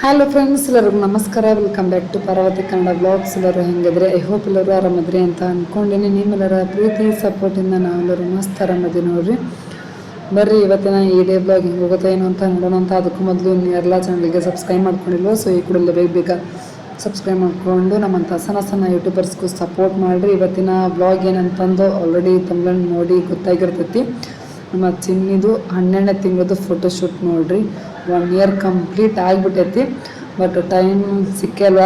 Hello friends ಎಲ್ಲರಿಗೂ ನಮಸ್ಕಾರ. Welcome back to Parvati Kannada blogs ಎಲ್ಲರೂ ಹೆಂಗಿದ್ರೆ? ಐ ಹೋಪ್ ಎಲ್ಲರೂ ಆರಾಮದ್ರಿ ಅಂತ ಅಂದ್ಕೊಂಡಿನಿ ನಿಮ್ಮೆಲ್ಲರ ಪ್ರೀತಿ ಸಪೋರ್ಟಿಂದ ನಾವೆಲ್ಲರೂ ಮಸ್ತ್ ಆರಾಮದಿ ನೋಡ್ರಿ. ಬರ್ರಿ, ಇವತ್ತಿನ ಈ ಡೇ ಬ್ಲಾಗ್ ಹಿಂಗೆ ಹೋಗುತ್ತೆ, ಏನು ಅಂತ ನೋಡೋಣ ಅಂತ. ಅದಕ್ಕೂ ಮೊದಲು ಎಲ್ಲ ಚಾನಲ್ಗೆ ಸಬ್ಸ್ಕ್ರೈಬ್ ಮಾಡ್ಕೊಂಡಿಲ್ವ ಸೊ ಈ ಕೂಡಲೇ ಬೇಗ ಬೇಗ ಸಬ್ಸ್ಕ್ರೈಬ್ ಮಾಡಿಕೊಂಡು ನಮ್ಮಂಥ ಸಣ್ಣ ಸಣ್ಣ ಯೂಟ್ಯೂಬರ್ಸ್ಗೂ ಸಪೋರ್ಟ್ ಮಾಡಿರಿ. ಇವತ್ತಿನ ಬ್ಲಾಗ್ ಏನಂತಂದು ಆಲ್ರೆಡಿ ತಮ್ಮ ನೋಡಿ ಗೊತ್ತಾಗಿರ್ತೈತಿ. ನಮ್ಮ ಚಿನ್ನಿದು ಹನ್ನೆರಡನೇ ತಿಂಗಳದು ಫೋಟೋಶೂಟ್ ನೋಡ್ರಿ. ಒನ್ ಇಯರ್ ಕಂಪ್ಲೀಟ್ ಆಗಿಬಿಟ್ಟೈತಿ. ಬಟ್ ಟೈಮ್ ಸಿಕ್ಕಲ್ಲ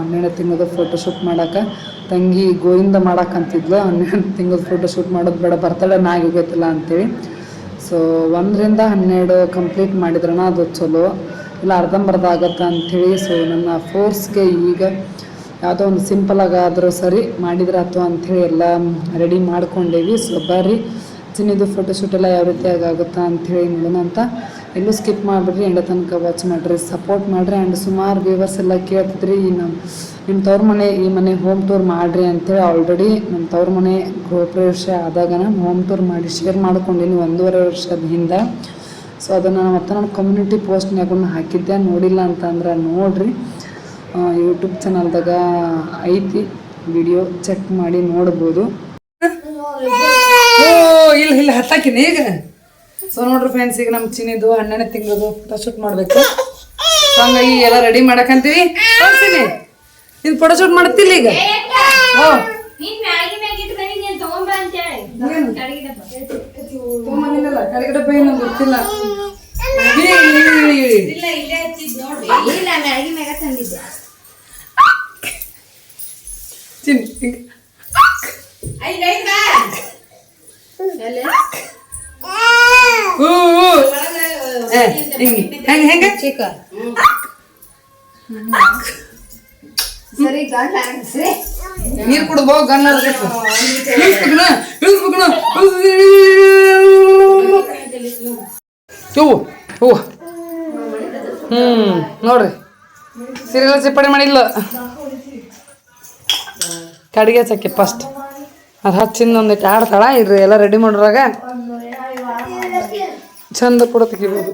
ಹನ್ನೆರಡು ತಿಂಗಳದ ಫೋಟೋಶೂಟ್ ಮಾಡೋಕೆ. ತಂಗಿ ಗೋವಿಂದ ಮಾಡಕ್ಕಂತಿದ್ಲು ಹನ್ನೆರಡು ತಿಂಗಳದ್ದು ಫೋಟೋಶೂಟ್ ಮಾಡೋದು ಬೇಡ, ಬರ್ತಾಳೆ ನಾಗಿ ಗೊತ್ತಿಲ್ಲ ಅಂತೇಳಿ. ಸೊ ಒಂದರಿಂದ ಹನ್ನೆರಡು ಕಂಪ್ಲೀಟ್ ಮಾಡಿದ್ರನ ಅದು ಚಲೋ. ಇಲ್ಲ, ಅರ್ಧಂಬರ್ಧ ಆಗತ್ತೆ ಅಂಥೇಳಿ ಸೊ ನನ್ನ ಫೋರ್ಸ್ಗೆ ಈಗ ಯಾವುದೋ ಒಂದು ಸಿಂಪಲಾಗಿ ಆದರೂ ಸರಿ, ಮಾಡಿದ್ರೆ ಅಥವಾ ಅಂಥೇಳಿ ಎಲ್ಲ ರೆಡಿ ಮಾಡ್ಕೊಂಡೇವಿ. ಸೊ ಬರ್ರಿ, ಚಿನ್ನಿದು ಫೋಟೋಶೂಟ್ ಎಲ್ಲ ಯಾವ ರೀತಿಯಾಗಿ ಆಗುತ್ತಾ ಅಂಥೇಳಿ ನೋಡೋಣ ಅಂತ. ಎಲ್ಲೂ ಸ್ಕಿಪ್ ಮಾಡಿಬಿಡ್ರಿ ಎಂಡ ತನಕ ವಾಚ್ ಮಾಡಿರಿ ಸಪೋರ್ಟ್ ಮಾಡಿರಿ ಆ್ಯಂಡ್ ಸುಮಾರು ವ್ಯೂವರ್ಸ್ ಎಲ್ಲ ಕೇಳ್ತಿದ್ರಿ, ಈ ನಮ್ಮ ನಿಮ್ಮ ತವ್ರ ಮನೆ, ಈ ಮನೆ ಹೋಮ್ ಟೂರ್ ಮಾಡಿರಿ ಅಂತೇಳಿ ಆಲ್ರೆಡಿ ನಮ್ಮ ತವ್ರ ಮನೆ ಗೃಹಪ್ರವೇಶ ಆದಾಗ ನಾನು ಹೋಮ್ ಟೂರ್ ಮಾಡಿ ಶೇರ್ ಮಾಡ್ಕೊಂಡಿನಿ ಒಂದೂವರೆ ವರ್ಷದ ಹಿಂದೆ. ಸೊ ಅದನ್ನು ಮತ್ತೆ ನಾನು ಕಮ್ಯುನಿಟಿ ಪೋಸ್ಟ್ನಾಗೂ ಹಾಕಿದ್ದೆ, ನೋಡಿಲ್ಲ ಅಂತಂದ್ರೆ ನೋಡಿರಿ. ಯೂಟ್ಯೂಬ್ ಚಾನಲ್ದಾಗ ಐತಿ ವಿಡಿಯೋ ಚೆಕ್ ಮಾಡಿ ನೋಡ್ಬೋದು. ಇಲ್ಲ, ಹತ್ತಾಕಿನಿ ಈಗ? ಸೊ ನೋಡ್ರಿ ಫ್ರೆಂಡ್ಸ್ ಈಗ ನಮ್ ಚಿನ್ನಿದು ಹನ್ನೆರಡನೇ ತಿಂಗಳದು ಫೋಟೋಶೂಟ್ ಮಾಡಬೇಕು. ಸೊ ಹಂಗಾಗಿ ಎಲ್ಲ ರೆಡಿ ಮಾಡಕಂತೀವಿ. ಚಿನ್ನಿ ಇದು ಫೋಟೋಶೂಟ್ ಮಾಡ್ತಿಲ್ಲ ಈಗ? ಓ ತೊಗೊಂಬಂದಿಲ್ಲ ಕಡೆಗೆ ಡಬ್ಬ ಏನು ಗೊತ್ತಿಲ್ಲ. ಚಿನ್ನಿ ಹಿಂಗೆ ಹಿಂಗೆ ಚಿಕ್ಕ. ಸರಿ ಗಂಡ ನೀರು ಕುಡ್ದು ಇವು ಹೂವು ಹ್ಞೂ ನೋಡ್ರಿ. ಸೀರೆಗಳ ಸಿಪ್ಪಡಿ ಮಾಡಿಲ್ಲ. ಕಡಿಗೆ ಚಕ್ಕಿ ಫಸ್ಟ್ ಅದು ಹಚ್ಚಿಂದ ಒಂದಿಟ್ಟು ಆಡ್ತಾಳ ಇರ್ರಿ ಎಲ್ಲ ರೆಡಿ ಮಾಡೋರಾಗ ಚಂದ ಕೂಡ ತೆಗಿಬೋದು.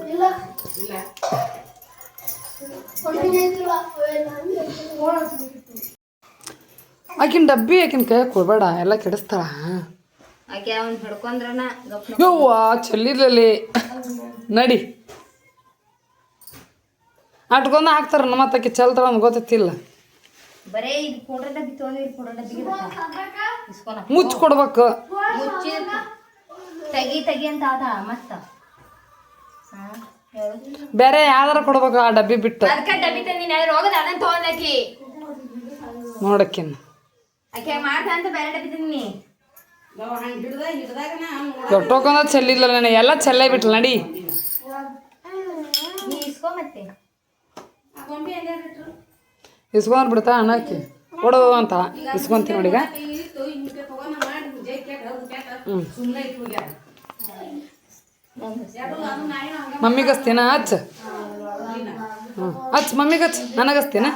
ಆಕಿನ ಡಬ್ಬಿ ಆಕಿನ ಕೈ ಕೊಡ್ಬೇಡ ಎಲ್ಲ ಕೆಡಿಸ್ತಾಳ. ಯವ್ವ ಚೆಲ್ಲಿರ್ಲಲ್ಲಿ ನಡಿ. ಅಟ್ಕೊಂಡ ಹಾಕ್ತಾರ ನಮ್ಮ ಆಕಿ ಚೆಲ್ತಾಳ ಅಂತ ಗೊತ್ತಿಲ್ಲ ಮುಚ್ಚಿ ಕೊಡ್ಬೇಕು. ತೆಗಿ ತೆಗಿ ಅಂತ ಆದ ಮತ್ತ. ಬೇರೆ ಯಾವ್ದಾರ ಕೊಡ್ಬೇಕು ಆ ಡಬ್ಬಿ ಬಿಟ್ಟು? ಅದಕ್ಕ ಡಬ್ಬಿ ತಂದಿನಿ ಹೋಗದ ಅದನ್ನ ತಗೊಂಡಾಕಿ ನೋಡಕ್ಕಿನ್ನ ಆಕೆ ಮಾಡ್ದ ಅಂತ ಬೇರೆ ಡಬ್ಬಿ ತಂದಿನಿ ಚೆಲ್ಲಿಲ್ಲ ನನಗೆ ಎಲ್ಲ ಚೆಲ್ಲೇ ಬಿಟ್ಲ ನಡಿ. ನೀ ಇಸ್ಕೊ ಮತ್ತೆ. ಇಸ್ಕೊಂಡ್ ಬಿಡ್ತಾ ಅಣ್ಣಕ್ಕೆ ಕೊಡು ಅಂತ ಇಸ್ಕೊಂತೀನಿ ನೋಡಿಗ ಹ್ಞೂ ಮಮ್ಮಿಗೆ ಹಚ್ತೇನ ಹಚ್ಚ ಹಾಂ ಹಚ್ ಮಮ್ಮಿಗೆ ಹಚ್ ನನಗೆ ಹಚ್ತೇನ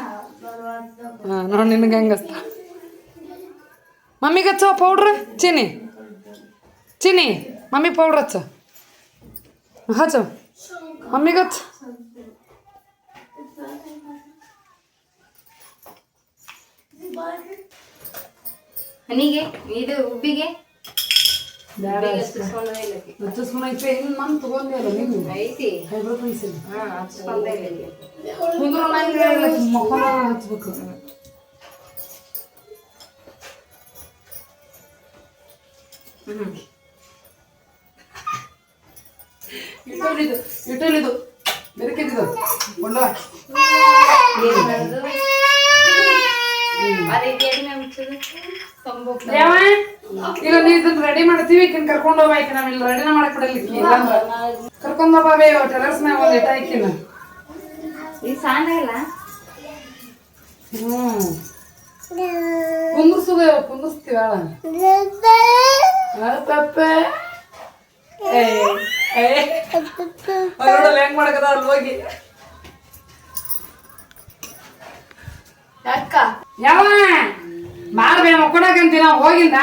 ಹಾಂ, ನೋಡಿ ನಿನಗೆ ಹೆಂಗೆ ಹಚ್ತ ಮಮ್ಮಿಗೆ ಹಚ್ಚೋ ಪೌಡ್ರ್ ಚೀನಿ. ಚೀನಿ. ಮಮ್ಮಿ ಪೌಡ್ರ್ ಹಚ್ಚ ಹಚ್ಚ. ಮಮ್ಮಿಗೆ ಹಚ್ಚ ಹನಿಗೆ, ಇದು ಉಬ್ಬಿಗೆ. ನಾನು ತೊಗೊಂಡಿಲ್ಲ ನೀವು ಐತಿ. ಹೈಬ್ರೋ ಪೆನ್ಸಿಲ್ ಹಾ ಹಚ್ಕೊಂಡೆ ಇಲ್ಲ ಕುಂದ್ರು ನಂಗೆ ಮಕ್ಕಳ ಹಚ್ಬೇಕು. ಹ್ಮ್. ಇಟ್ಟಲ್ಲಿದು ಇಟ್ಟಲ್ಲಿದು ಬೆರಕಿದ್ದು ಕೊಂಡ. ಅದಕ್ಕೆ ಎಣ್ಣೆ ಮುಚ್ಚೋದು ತಂಬೋಕ್ ಯಾವ ಈಗ ನೀ ಇದನ್ನ ರೆಡಿ ಮಾಡ್ತೀವಿ ಈಕಿನ ಕರ್ಕೊಂಡು ಹೋಗ ಆಯ್ತು ನಾವ್ ಇಲ್ಲಿ ರೆಡಿನ ಮಾಡಕ್ ಬಿಡಲ್ಲ ಕರ್ಕೊಂಡು ಇಲ್ಲಂದ್ರ ಕರ್ಕೊಂಡ್ ಹೋಗ್ಬೇ ಟೆರಸ್ ಮ್ಯಾಗ ಒಂದ್ ಇಟ್ಟ ಆಯ್ಕಿನ. ಇದು ಸಾನ ಇಲ್ಲ? ಹ್ಮ್. ಕುಂದ್ರಸುದ ಕುಂದ್ರಸ್ತೀವ ಪಪ್ಪ ಏ ಏ. ನೋಡಲ್ಲ ಹೆಂಗ್ ಮಾಡಕದ ಅಲ್ಲಿ ಹೋಗಿ. ಅಕ್ಕ ಯಾವ? ಮಾಡ್ಬೇ ಮಕ್ಕೊಡಕಂತೀನ ಹೋಗಿಂದ?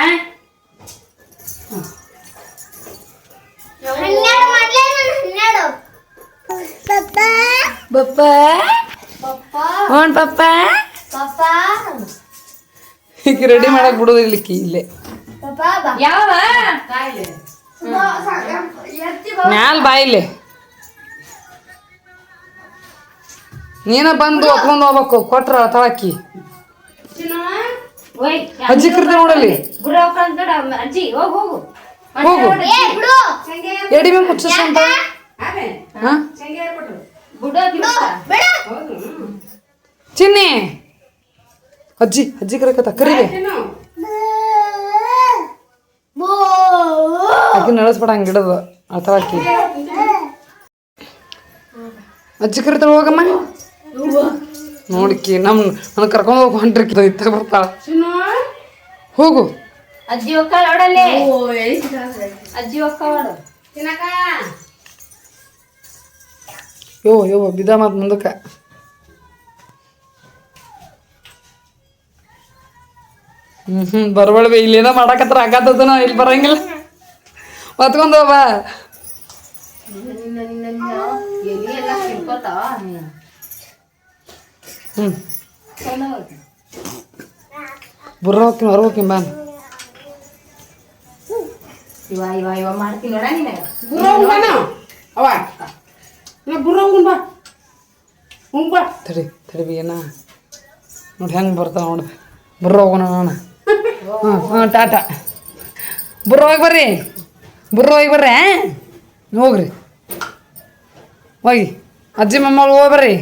ಪಪ್ಪ. ಈಗ ರೆಡಿ ಮಾಡಕ್ ಬಿಡೋದು ಇಲ್ಲಿಕ್ಕಿ ಇಲ್ಲೇ. ಯಾವ? ಮ್ಯಾಲ್ ಬಾಯಿಲೆ. ನೀನ ಬಂದು ಒತ್ಕೊಂಡ್ ಹೋಗ್ಬೇಕು ಕೊಟ್ರ ತಳಕ್ಕಿ ಓಯ್ ಅಜ್ಜಿ ಕರ್ದ ನೋಡಲ್ಲಿ. ಗುರು ಕಂದಡ ಅಜ್ಜಿ ಹೋಗ್ ಹೋಗು. ಹೋಗು. ಎಡಿ ಮೇಲೆ ಬುಡ ದಿವಸ ಚಿನ್ನಿ. ಅಜ್ಜಿ ಅಜ್ಜಿ ಕರಕತ್ತ ಕರೀರಿ. ಆಕಿ ನಡೆಸ್ಬೇಡ ಹಂಗೆ ಇಡೋದು ಅತಳಕ್ಕಿ ಅಜ್ಜಿ ಕರಿತಾಳ ಹೋಗಮ್ಮ. ನೋಡಿಕಿ ನಮ್ಮ ನನಗೆ ಕರ್ಕೊಂಡು ಹೋಗಿ ಹೊಂಟ್ರಿ ಇತ್ತ ಬರ್ತಾಳ. ಹೋಗು. ಅಜ್ಜಿ ಒಕ್ಕ ನೋಡಲ್ಲಿ? ಅಜ್ಜಿ ಒಕ್ಕ ನೋಡು. ಯೋ ಯೋ ಬಿದ ಮತ್ ಮುಂದಕ್ಕೆ. ಹ್ಮ್ ಹ್ಮ್ ಬರ್ಬಳ್ಬಿ ಇಲ್ಲೇನೋ ಮಾಡಕತ್ರ ಆಗತ್ತದನ ಇಲ್ಲಿ ಬರಂಗಿಲ್ಲ. ಹೊತ್ಕೊಂಡ್ ಬಾ. ಹ್ಮ್. ಬುರ್ರ ಹೋಗ್ತೀನಿ ಹೊರ ಹೋಗ್ತೀನಿ ಬಾ. ಇವ ಇವ ಇವ ಮಾಡ್ತೀನಿ ನೋಡ ನಿನಗ ಅವ. ತಡಿ ತಡಿ ಏನ? ನೋಡಿ ಹೆಂಗೆ ಬರ್ತಾವ ನೋಡಿ. ಬುರ್ರ ಹೋಗೋಣ ಅಣ್ಣ ಹಾಂ ಹಾಂ ಟಾಟಾ ಬುರ್ರ. ಹೋಗಿ ಬರ್ರಿ ಬುರ್ರ ಹೋಗಿ ಬರ್ರಿ ಹೋಗ್ರಿ. ಹೋಗಿ. ಅಜ್ಜಿ ಮಮ್ಮಗಳು ಹೋಗಿ ಬರ್ರಿ.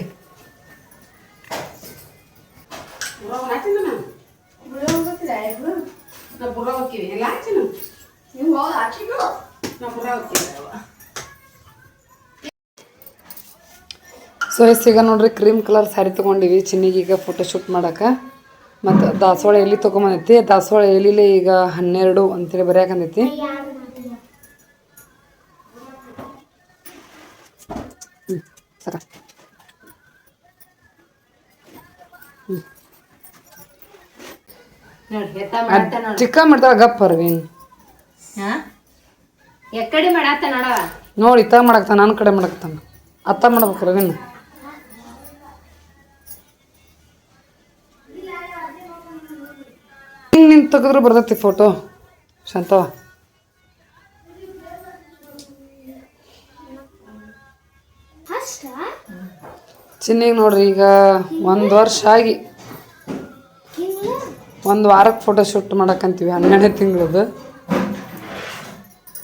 ಬುರ್ರ ಹೋಗ್ತೀನಿ ನಾನು ನಾ ಬುರ್ರ ಹೋಗ್ತೀವಿ ಎಲ್ಲ ಎಸ್ ಬುರ್ರ ಹೋಗ್ತೀವಿ ಸೊ ಈಗ ನೋಡ್ರಿ ಕ್ರೀಮ್ ಕಲರ್ ಸ್ಯಾರಿ ತೊಗೊಂಡಿವಿ ಚಿನ್ನಿಗೆ ಈಗ ಫೋಟೋ ಶೂಟ್ ಮಾಡಕ್ಕೆ ಮತ್ತು ದಾಸವಾಳ ಎಲ್ಲಿ ತೊಗೊಂಬಂದೈತಿ? ದಾಸವಾಳ ಎಲಿಲೆ ಈಗ ಹನ್ನೆರಡು ಅಂತೇಳಿ ಬರೆಯಾಕಂದೈತಿ. ಹ್ಞೂ ಸರ. ನೋಡಿ ಹೆತ್ತ ಮಾಡತ್ತ ನೋಡ ಚಿಕ್ಕ ಮಾಡ್ತಾಳ ಗಪ್ಪ ಅರ್ವಿನ್ ಎಕ್ಕಡಿ ನೋಡವ ನೋಡಿ ಇತ್ತ ಮಾಡಕ್ತಾನ ನನ್ನ ಕಡೆ ಮಾಡಕ್ತಾನ ಅತ್ತ ಮಾಡ್ಬೇಕು ರವಿನ ಹಿಂಗೆ ನಿಂತು ತೆಗೆದ್ರೆ ಬರ್ತೈತಿ ಫೋಟೋ ಶಾಂತವ ಚಿನ್ನಿಗೆ ನೋಡ್ರಿ ಈಗ ಒಂದು ವರ್ಷ ಆಗಿ ಒಂದು ವಾರಕ್ಕೆ ಫೋಟೋ ಶೂಟ್ ಮಾಡಕ್ಕಂತೀವಿ ಹನ್ನೆರಡನೇ ತಿಂಗಳದು.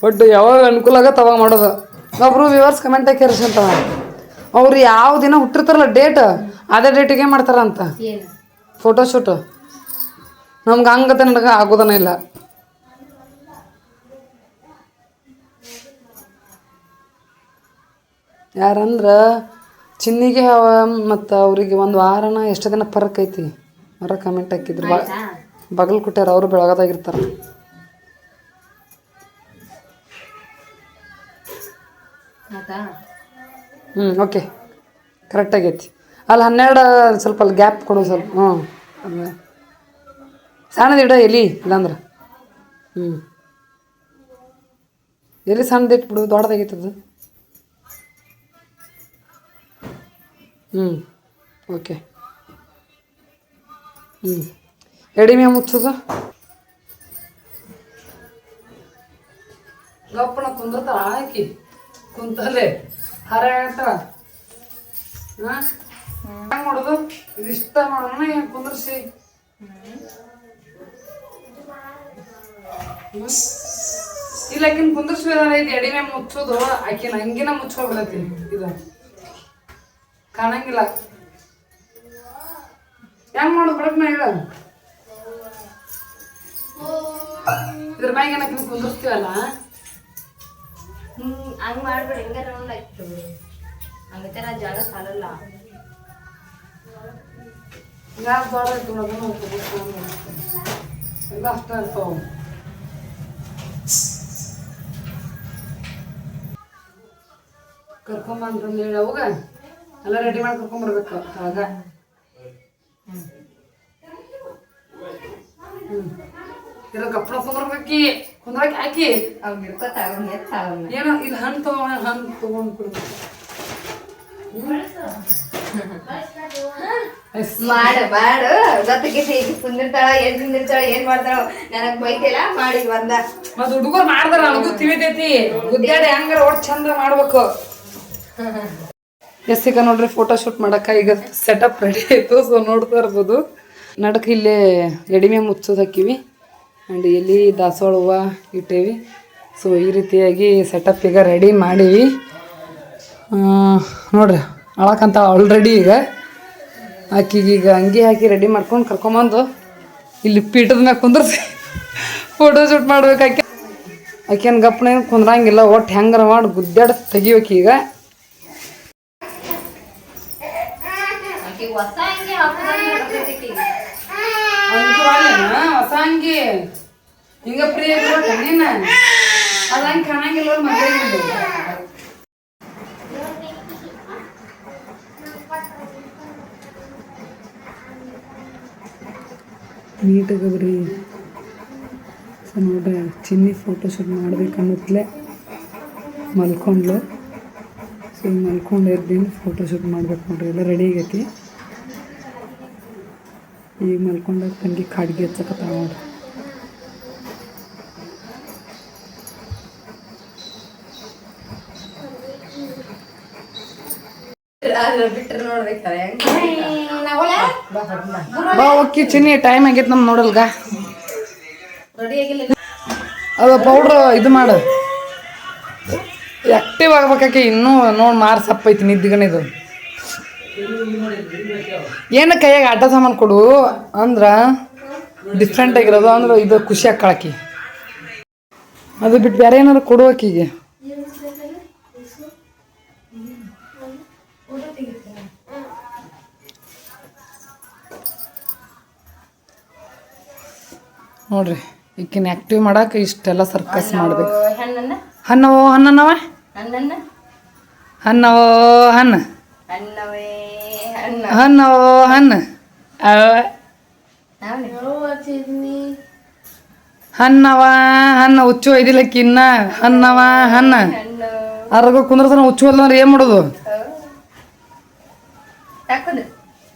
ಒಟ್ಟು ಯಾವಾಗ ಅನುಕೂಲ ಆಗತ್ತೆ ಅವಾಗ ಮಾಡೋದು. ಒಬ್ಬರು ವಿವರ್ಸ್ ಕಮೆಂಟ್ ಹಾಕಿರ್ಸಂತ ಅಂತ. ಅವ್ರು ಯಾವ ದಿನ ಹುಟ್ಟಿರ್ತಾರಲ್ಲ ಡೇಟ್ ಅದೇ ಡೇಟಿಗೆ ಮಾಡ್ತಾರಂತ. ಏನು? ಫೋಟೋ ಶೂಟ್ ನಮ್ಗೆ ಹಂಗತೆ ನನಗೆ ಆಗೋದನ ಇಲ್ಲ. ಯಾರಂದ್ರ ಚಿನ್ನಿಗೆ ಮತ್ತು ಅವ್ರಿಗೆ ಒಂದು ವಾರನ ಎಷ್ಟು ದಿನ ಫರಕ್ ಐತಿ. ಅವರ ಕಮೆಂಟ್ ಹಾಕಿದ್ರು. ಬಗಲ್ ಕೊಟ್ಟಾರ ಅವರು ಬೆಳಗದಾಗಿರ್ತಾರ ಹ್ಞೂ ಓಕೆ ಕರೆಕ್ಟ್ ಆಗೈತಿ. ಅಲ್ಲಿ ಹನ್ನೆರಡು ಸ್ವಲ್ಪ ಅಲ್ಲಿ ಗ್ಯಾಪ್ ಕೊಡು ಸ್ವಲ್ಪ. ಹ್ಞೂ ಸಣ್ಣದಿಡ ಎಲ್ಲಿ ಇಲ್ಲಾಂದ್ರೆ. ಹ್ಞೂ ಎಲ್ಲಿ ಸಣ್ಣದು ಇಟ್ಬಿಡು, ದೊಡ್ಡದಾಗೈತೆ ಅದು. ಹ್ಞೂ ಓಕೆ ಹ್ಞೂ ಎಡಿಮೆ ಮುಚ್ಚೋದು. ಗಪ್ಪನ ಕುಂದಿರ್ತಾಳ ಆಕಿ ಕುಂತಲ್ಲೇ. ಹರ ಹೇಳ್ತಾಳ ಹಾಂ? ಹೆಂಗೆ ಮಾಡೋದು? ಇಷ್ಟ ಮಾಡೋಣ, ಏನು ಕುಂದ್ರಿಸಿ? ಇಲ್ಲ, ಆಕಿನ ಕುಂದ್ರಿಸಿ ಇದು ಎಡಿನ ಮುಚ್ಚೋದು, ಆಕಿನ ಹಂಗಿನ ಮುಚ್ಕೊಬಿಡತ್ತಿ ಇದು. ಕಾಣಂಗಿಲ್ಲ. ಹೆಂಗ್ ಮಾಡೋದು ನಾ ಹೇಳ. ಇದ್ರ ಮ್ಯಾಗ ಏನಕ್ಕಿನ ಹಂಗ್ ಮಾಡ್ಬೇಡ, ಹಿಂಗೆ ರೌಂಡ್ ಬಿಡು ಹಂಗತೆ ನಾ ಜಾಗ ಸಾಲಲ್ಲ. ಯಾರು ದೊಡ್ಡ ಐತಿ ನೋಡೋದು ಎಲ್ಲ ಅಷ್ಟೇ ಇರ್ತಾವ ಹೇಳಿ ಅವಾಗ? ಎಲ್ಲ ರೆಡಿ ಮಾಡಿ ಕರ್ಕೊಂಬರ್ಬೇಕು, ಆಗ. ಹ್ಞೂ ಇರೋ ಕಪ್ಪಳ ಕುಂದ್ರಬೇಕಿ ಕುಂದ್ರಕ್ಕೆ ಹಾಕಿ. ಅವ್ ಹಿಡ್ಕೊತಾವ ಎತ್ತ ಅವನ್ನ ಏನೋ ಇಲ್ಲಿ ಹಣ್ಣು ತಗೊಂಡು ಹಣ್ಣು ತೊಗೊಂಡು ಕೊಡ್ಬೇಕು ಮಾಡು ಮಾಡು. ಗೊತ್ತಾಗೈತಿ ಈಗ ಕುಂದಿರ್ತಾಳ ಏನ್ ತಿಂದಿರ್ತಾಳ ಏನ್ ಮಾಡ್ತಾಳ ನನಗ್ ಬೈತಿಲ್ಲ ಮಾಡಿ ಬಂದ ಮತ್ ಹುಡುಗರು ಮಾಡ್ದಾರ ನನಗೂ ತಿಳಿತೈತಿ. ಗುದ್ದಾಡಿ ಹೆಂಗಾರ ಒಟ್ ಚಂದ ಮಾಡ್ಬೇಕು. ಎಸ್ಸಿಗ ನೋಡ್ರಿ ಫೋಟೋ ಶೂಟ್ ಮಾಡಕ್ಕ ಈಗ ಸೆಟಪ್ ರೆಡಿ ಆಯ್ತು ಸೊ ನೋಡ್ತಾ ಇರ್ಬೋದು. ನಡಕ ಇಲ್ಲೇ ಎಡಿಮೆ ಮುಚ್ಚೋದು ಹಾಕಿವಿ. ಆ್ಯಂಡ್ ಎಲ್ಲಿ ದಾಸವಾಳ ಹೂವು ಇಟ್ಟೇವಿ. ಸೊ ಈ ರೀತಿಯಾಗಿ ಸೆಟಪ್ ಈಗ ರೆಡಿ ಮಾಡೀವಿ. ನೋಡ್ರಿ, ಅಳಕಂತ ಆಲ್ರೆಡಿ ಈಗ. ಆಕಿಗೀಗ ಅಂಗಿ ಹಾಕಿ ರೆಡಿ ಮಾಡ್ಕೊಂಡು ಕರ್ಕೊಂಬಂದು ಇಲ್ಲಿ ಪೀಠದ ಮ್ಯಾಗ ಕುಂದ್ರಸಿ ಫೋಟೋ ಶೂಟ್ ಮಾಡ್ಬೇಕು ಆಕೆ. ಆಕೆನ ಗಪ್ಪನ ಕುಂದ್ರಂಗಿಲ್ಲ ಒಟ್ಟು ಹೆಂಗಾರ ಮಾಡಿ ಗುದ್ದಾಡ ತೆಗಿಬೇಕು ಈಗ. ಹೊಸ ಅಂಗಿ ಹಿಂಗ ಪ್ರಿಯ ನೀನ ಅದ ಹಂಗೆ ಕಾಣಂಗಿಲ್ಲ ಮದುವೆ ನೀಟಾಗಿ ಬರ್ರಿ ಸೊ ನೋಡ್ರಿ ಚಿನ್ನಿ ಫೋಟೋಶೂಟ್ ಮಾಡ್ಬೇಕನ್ನತ್ಲೆ ಮಲ್ಕೊಂಡ್ಲು. ಸೊ ಮಲ್ಕೊಂಡು ಎದ್ದೀನಿ ಫೋಟೋಶೂಟ್ ಮಾಡ್ಬೇಕು ನೋಡ್ರಿ, ಎಲ್ಲ ರೆಡಿ ಆಗೈತಿ. ಈಗ ಮಲ್ಕೊಂಡಾಗ ತಂಗಿ ಕಾಡ್ಗೆ ಹಚ್ಚಕತ್ತಾವ ನೋಡ್ರಿ ಅದ್ರ ಬಿಟ್ರೆ ನೋಡ್ಬೇಕಾರೆ ಬಾ ಓಕೆ ಚಿನ್ನಿ ಟೈಮ್ ಆಗೈತೆ ನಮ್ ನೋಡಲ್ಗ. ರೆಡಿ ಆಗಿಲ್ಲ. ಅದು ಪೌಡ್ರ್ ಇದು ಮಾಡು. ಆಕ್ಟಿವ್ ಆಗ್ಬೇಕಾಕೆ ಇನ್ನೂ ನೋಡಿ ಮಾರು ಸಪ್ಪೈತಿ ನಿದ್ದಿಗಣಿದು ಏನು ಕೈಯಾಗ ಆಟ ಸಾಮಾನು ಕೊಡು ಅಂದ್ರ ಡಿಫ್ರೆಂಟ್ ಆಗಿರೋದು ಅಂದ್ರೆ ಇದು ಖುಷಿ ಹಾಕಿ ಅದು ಬಿಟ್ಟು ಬೇರೆ ಏನಾರು ಕೊಡು ಆಕಿಗೆ ನೋಡ್ರಿ ಈಕಿನ ಆಕ್ಟಿವ್ ಮಾಡಕ್ಕೆ ಇಷ್ಟೆಲ್ಲ ಸರ್ಕಸ್ ಮಾಡ್ಬೇಕು. ಹಣ್ಣವೋ ಹನ್ನವೋ ಹನ್ನನವ ಹಣ್ಣನ್ನ ಹನ್ನವೋ ಹನ್ನ ಹಣ್ಣವ ಹಣ್ಣ. ಹನ್ನವೋ ಹನ್ನ ಅವ ಹನ್ನವ ಹನ್ನ ಹುಚ್ಚು ಒಯ್ದಿಲ್ಲಕ್ಕಿ ಇನ್ನ. ಹಣ್ಣವ ಹಣ್ಣ. ಹಣ್ಣು. ಅರ್ಗ ಕುಂದ್ರತನ ಹುಚ್ಚು ಅಲ್ಲ ಏನ್ ಮಾಡೋದು? ತಕೊಂಡು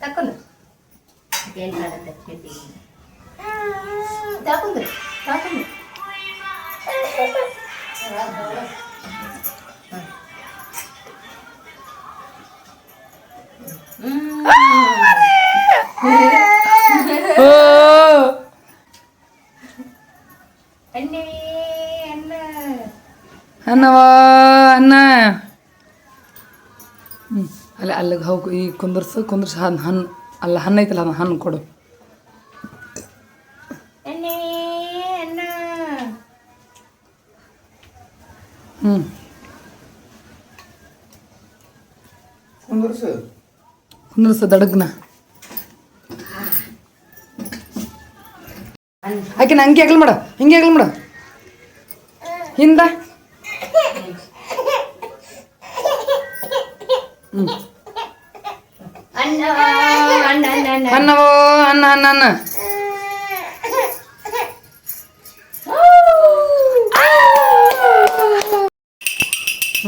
ತಕೊಂಡು ಏನ್ ಮಾಡುತ್ತೆ ತಕೊಂಡು ತಕೊಂಡು ಓ ಅಣ್ಣೇ ಅಣ್ಣ ಹನ್ನವ ಅನ್ನ. ಹ್ಞೂ ಅಲ್ಲ ಅಲ್ಲಿಗೆ ಹೋಗು ಈ ಕುಂದರ್ಸು ಕುಂದರ್ಸು ಹನ್ ಹಣ್ಣು ಅಲ್ಲ ಹಣ್ಣು ಐತಲ್ಲ ಅದನ್ನ ಹಣ್ಣು ಕೊಡು. ಹ್ಞೂ ಕುಂದರ್ಸು? ಕುಂದರ್ಸು ದಡಗ್ನ. ಆಕೆ ಹಂಗೆ ಆಗ್ಲಿ ಮಾಡ ಹಿಂಗೆ ಆಗ್ಲಿ ಮಾಡ. ಹಿಂದ ಅಣ್ಣ ಅಣ್ಣ ಅಣ್ಣ ಅಣ್ಣ ಅನ್ನವೋ ಅನ್ನ ಅನ್ನ ಅನ್ನ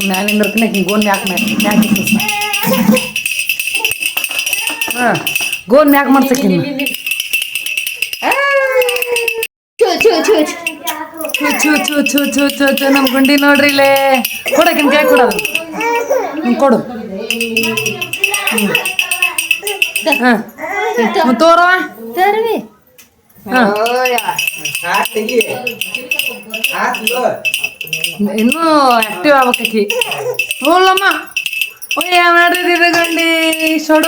ಮ್ಯಾಲಿಂದ ಹಿಂಗೆ ಗೋನ್ ಮ್ಯಾಕ್ ಮ್ಯಾಕ್ ಹಾಂ ಗೋನ್ ಮ್ಯಾಕ್ ಮಾಡ್ಸಕ್ಕಿನ್ನ ಚೂ ಚೂ ಚೂ ಚೂ. ನಮ್ಮ ಗುಂಡಿ ನೋಡ್ರಿ ಇಲ್ಲೇ. ಕೊಡಕ್ಕಿನ ಕೈ ಕೊಡೋದು ಹ್ಞೂ ಕೊಡು. ಹಾಂ. ತೋರವ. ತರ್ವಿ. ಹಾಕ್ಲು ಇನ್ನೂ ಆಕ್ಟಿವ್ ಆಗ್ಬೇಕಿ ಹೋಲಮ್ಮ. ಓಯ್ ಮಾಡ್ರಿ ಗಂಡಿ?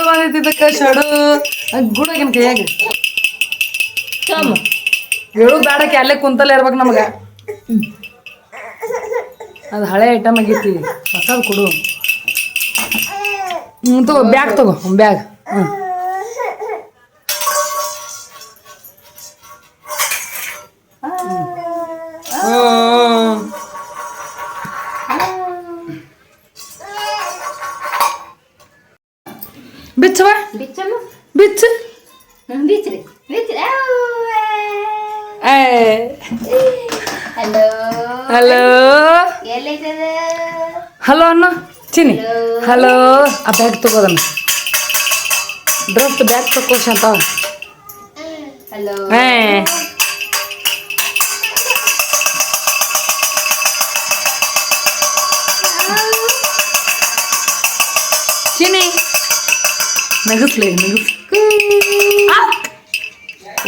ಮಾಡಿದ್ದಕ್ಕ ಗುಣ ಗುಡಗಿನ ಕೈಯಾಗ. ಹೇಳು ಬೇಡಕ್ಕೆ ಅಲ್ಲೇ ಕುಂತಲ್ಲೇ ಇರ್ಬೇಕು ನಮಗೆ. ಅದು ಹಳೆ ಐಟಮ್ ಆಗೈತಿ ಹೊಸದು ಕೊಡು. ಹ್ಞೂ ತಗೋ ಬ್ಯಾಗ್ ತಗೋ ಬ್ಯಾಗ್. ಹ್ಞೂ ಹಲೋ ಆ ಬ್ಯಾಗ್ ತಗೋದಣ್ಣ ಡ್ರೆಸ್ ಬ್ಯಾಗ್ ತಕೋಶ ಅಂತ. ಹಲೋ. ಚಿನಿ. ನಗಸ್ಲಿ ನಗಸ್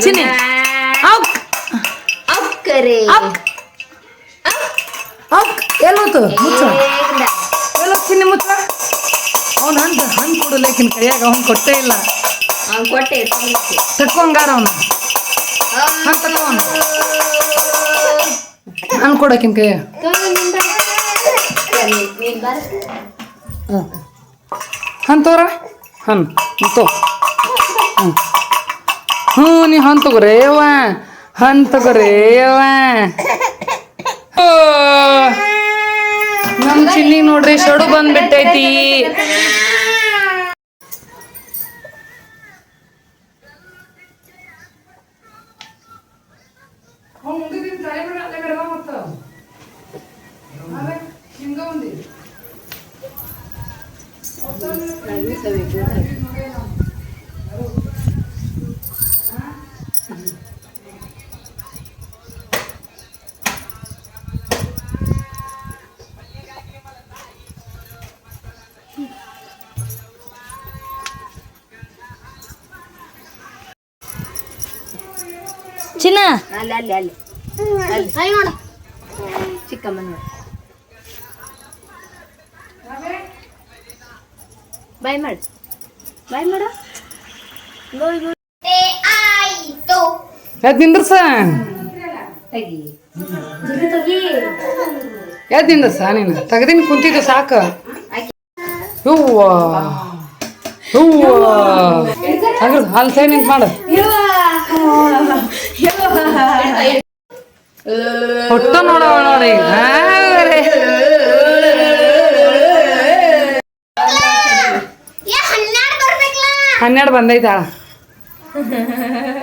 ಚಿನಿ. ಔಕ್ ಅಕ್ಕರೆ ಅಕ್ ಅಕ್ ಎಲ್ಲೋತು ಮುಚ್ಚ. ಕೊಡಲೇಕಿನ ಕೈಯಾಗ ಅವ್ನು ಕೊಟ್ಟೇ ಇಲ್ಲ. ಅವ್ನು ಕೊಟ್ಟೆ. ತಕ್ಕೊಂಗಾರ ಅವನು. ಹಣ್ಣು ತಕೋ ಅವನು. ಕೊಡಕಿನ ನೀನ್ ನೀನ್ ಬಾ. ಹಾಂ ಹಣ್ಣು ತಗೋರ ಹಣ್ಣು ತೋ. ಹ್ಞೂ ನೀ ಹನ್ ತಗೋರೇವ ಹನ್ ತಗೋರೇವ ನಮ್ಮ ಚಿನ್ನಿ ನೋಡ್ರಿ ಸಡು ಬಂದ್ಬಿಟ್ಟೈತಿ. ಚಿನ್ನ? ಅಲ್ಲಿ ಅಲ್ಲಿ ಅಲ್ಲಿ. ಅಲ್ಲಿ ಅಲ್ಲಿ ನೋಡು ಚಿಕ್ಕಮ್ಮ ನೋಡು ಬಾಯ್ ಮಾಡು. ಬಾಯ್ ಮಾಡು. ಗೋಯ್ ಗೋಯ್. ಆಯ್ತು ಯಾಕೆ ನಿಂದ್ರಸ? ತೆಗಿ. ಜಲ್ದಿ ತೆಗಿ. ಯಾಕೆ ನಿಂದ್ರಸ ನೀನು? ತೆಗ್ದಿನ ಕುಂತಿದ್ದು ಸಾಕು. ಹೂವ ಹೂವ ಹಂಗ ಅಲ್ಲಿ ಸೈಡ್ ನಿಂತು ಮಾಡು. ಫೋಟೋ ನೋಡವ ನೋಡಿ ಹನ್ನೆರಡು ಬಂದೈತಾ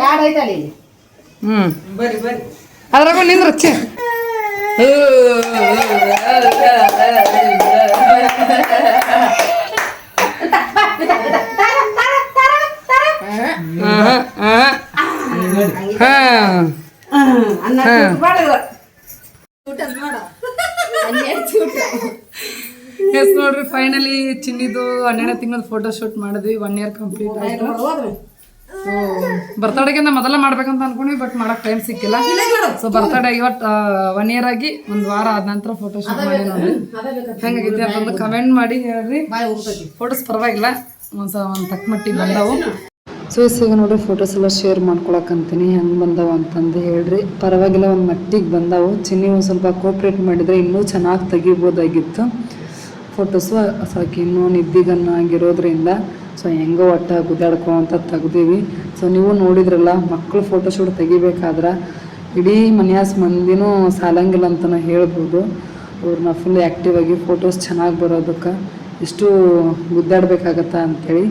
ಯಾರು ಐತಲ್ಲಿ ಹ್ಮ್ ಬರ್ರಿ ಬರ್ರಿ ಅದ್ರಾಗ ನಿಂದ್ರ ಚಿ ಅನ್ನ ಎಸ್ ನೋಡ್ರಿ ಫೈನಲಿ ಚಿನ್ನಿದು ಹನ್ನೆರಡು ತಿಂಗಳ ಫೋಟೋ ಶೂಟ್ ಮಾಡಿದ್ವಿ ಒನ್ ಇಯರ್ ಕಂಪ್ಲೀಟ್ ಆಯ್ತು. ಬರ್ತಡೇಗೆ ಮೊದಲ ಮಾಡ್ಬೇಕಂತ ಅನ್ಕೊಂಡ್ವಿ ಬಟ್ ಮಾಡಕ್ ಟೈಮ್ ಸಿಕ್ಕಿಲ್ಲ. ಸೊ ಬರ್ತಡೇ ಇವತ್ತು ಒನ್ ಇಯರ್ ಆಗಿ ಒಂದು ವಾರ ಆದ ನಂತರ ಫೋಟೋ ಶೂಟ್ ಮಾಡಿ ನೋಡ್ರಿ ಹೆಂಗಾಗೈತಿ ಅಂತಂದು ಕಮೆಂಟ್ ಮಾಡಿ ಹೇಳ್ರಿ. ಫೋಟೋಸ್ ಪರವಾಗಿಲ್ಲ. ಒಂದು ಒಂದು ತಕ್ಕ ಮಟ್ಟಿಗೆ ಬಂದವು ಸೊ ಈಗ ನೋಡ್ರಿ ಫೋಟೋಸ್ ಎಲ್ಲ ಶೇರ್ ಮಾಡ್ಕೊಳಕಂತೀನಿ. ಹೆಂಗೆ ಬಂದವ ಅಂತಂದು ಹೇಳ್ರಿ. ಪರವಾಗಿಲ್ಲ, ಒಂದು ಮಟ್ಟಿಗೆ ಬಂದವು. ಚಿನ್ನಿ ಒಂದು ಸ್ವಲ್ಪ ಕೋಪ್ರೇಟ್ ಮಾಡಿದರೆ ಇನ್ನೂ ಚೆನ್ನಾಗಿ ತೆಗಿಬೋದಾಗಿತ್ತು. ಫೋಟೋಸು ಸಾಕಿ, ಇನ್ನೂ ನಿದ್ದಿಗನ್ನ ಆಗಿರೋದ್ರಿಂದ ಸೊ ಹೆಂಗೋ ಒಟ್ಟ ಗುದ್ದಾಡ್ಕೊಂತ ತೆಗ್ದೀವಿ. ಸೊ ನೀವು ನೋಡಿದ್ರಲ್ಲ ಮಕ್ಕಳು ಫೋಟೋಶೂಟ್ ತೆಗಿಬೇಕಾದ್ರೆ ಇಡೀ ಮನ್ಯಾಸ್ ಮಂದಿನೂ ಸಾಲಂಗಿಲ್ಲ ಅಂತಲೂ ಹೇಳ್ಬೋದು. ಅವ್ರನ್ನ ಫುಲ್ ಆ್ಯಕ್ಟಿವ್ ಆಗಿ ಫೋಟೋಸ್ ಚೆನ್ನಾಗಿ ಬರೋದಕ್ಕೆ ಎಷ್ಟು ಗುದ್ದಾಡ್ಬೇಕಾಗತ್ತಾ ಅಂಥೇಳಿ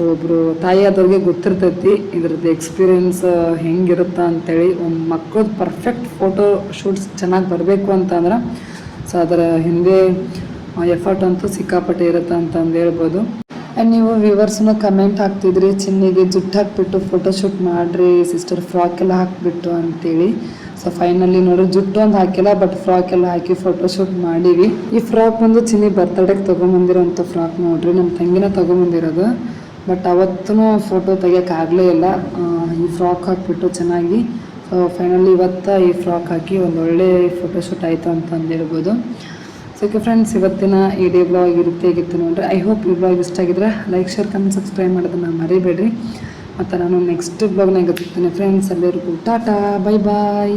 ಸೊ ಒಬ್ಬರು ತಾಯಿ ಆದವ್ರಿಗೆ ಗೊತ್ತಿರ್ತೈತಿ, ಇದ್ರದ್ದು ಎಕ್ಸ್ಪೀರಿಯನ್ಸ್ ಹೆಂಗಿರುತ್ತಾ ಅಂತೇಳಿ ಒಂದು ಮಕ್ಕಳದ್ದು ಪರ್ಫೆಕ್ಟ್ ಫೋಟೋ ಶೂಟ್ಸ್ ಚೆನ್ನಾಗಿ ಬರಬೇಕು ಅಂತಂದ್ರೆ ಸೊ ಅದರ ಹಿಂದೆ ಎಫರ್ಟ್ ಅಂತೂ ಸಿಕ್ಕಾಪಟ್ಟೆ ಇರುತ್ತೆ ಅಂತಂದು ಹೇಳ್ಬೋದು. ಆ್ಯಂಡ್ ನೀವು ವ್ಯೂವರ್ಸ್ನ ಕಮೆಂಟ್ ಹಾಕ್ತಿದ್ರಿ, ಚಿನ್ನಿಗೆ ಜುಟ್ಟು ಹಾಕ್ಬಿಟ್ಟು ಫೋಟೋಶೂಟ್ ಮಾಡಿರಿ ಸಿಸ್ಟರ್ ಫ್ರಾಕ್ ಎಲ್ಲ ಹಾಕ್ಬಿಟ್ಟು ಅಂತೇಳಿ. ಸೊ ಫೈನಲಿ ನೋಡಿ ಜುಟ್ಟು ಒಂದು ಹಾಕಿಲ್ಲ ಬಟ್ ಫ್ರಾಕ್ ಎಲ್ಲ ಹಾಕಿ ಫೋಟೋಶೂಟ್ ಮಾಡೀವಿ. ಈ ಫ್ರಾಕ್ ಬಂದು ಚಿನ್ನಿ ಬರ್ತಡೇಗೆ ತೊಗೊಂಬಂದಿರೋಂಥ ಫ್ರಾಕ್ ನೋಡ್ರಿ ನಮ್ಮ ತಂಗಿನ ತೊಗೊಂಬಂದಿರೋದು. ಬಟ್ ಅವತ್ತೂ ಫೋಟೋ ತೆಗಿಯೋಕ್ಕಾಗಲೇ ಇಲ್ಲ. ಈ ಫ್ರಾಕ್ ಹಾಕ್ಬಿಟ್ಟು ಚೆನ್ನಾಗಿ ಸೊ ಫೈನಲಿ ಇವತ್ತು ಈ ಫ್ರಾಕ್ ಹಾಕಿ ಒಂದು ಒಳ್ಳೆ ಫೋಟೋಶೂಟ್ ಆಯಿತು ಅಂತ ಸೊ ಓಕೆ ಫ್ರೆಂಡ್ಸ್ ಇವತ್ತಿನ ಈ ಡೇ ಬ್ಲಾಗ್ ಇರುತ್ತೆ ಹೇಗಿತ್ತು ನೋಡ್ರಿ? ಐ ಹೋಪ್ ಈ ಬ್ಲಾಗ್ ಇಷ್ಟ ಆಗಿದ್ರೆ ಲೈಕ್ ಶೇರ್ ಕಮೆಂಟ್ ಸಬ್ಸ್ಕ್ರೈಬ್ ಮಾಡೋದನ್ನ ಮರಿಬೇಡ್ರಿ. ಮತ್ತು ನಾನು ನೆಕ್ಸ್ಟ್ ಬ್ಲಾಗ್ನಾಗ ಫ್ರೆಂಡ್ಸ್ ಎಲ್ಲರಿಗೂ ಟಾಟಾ ಬೈ ಬಾಯ್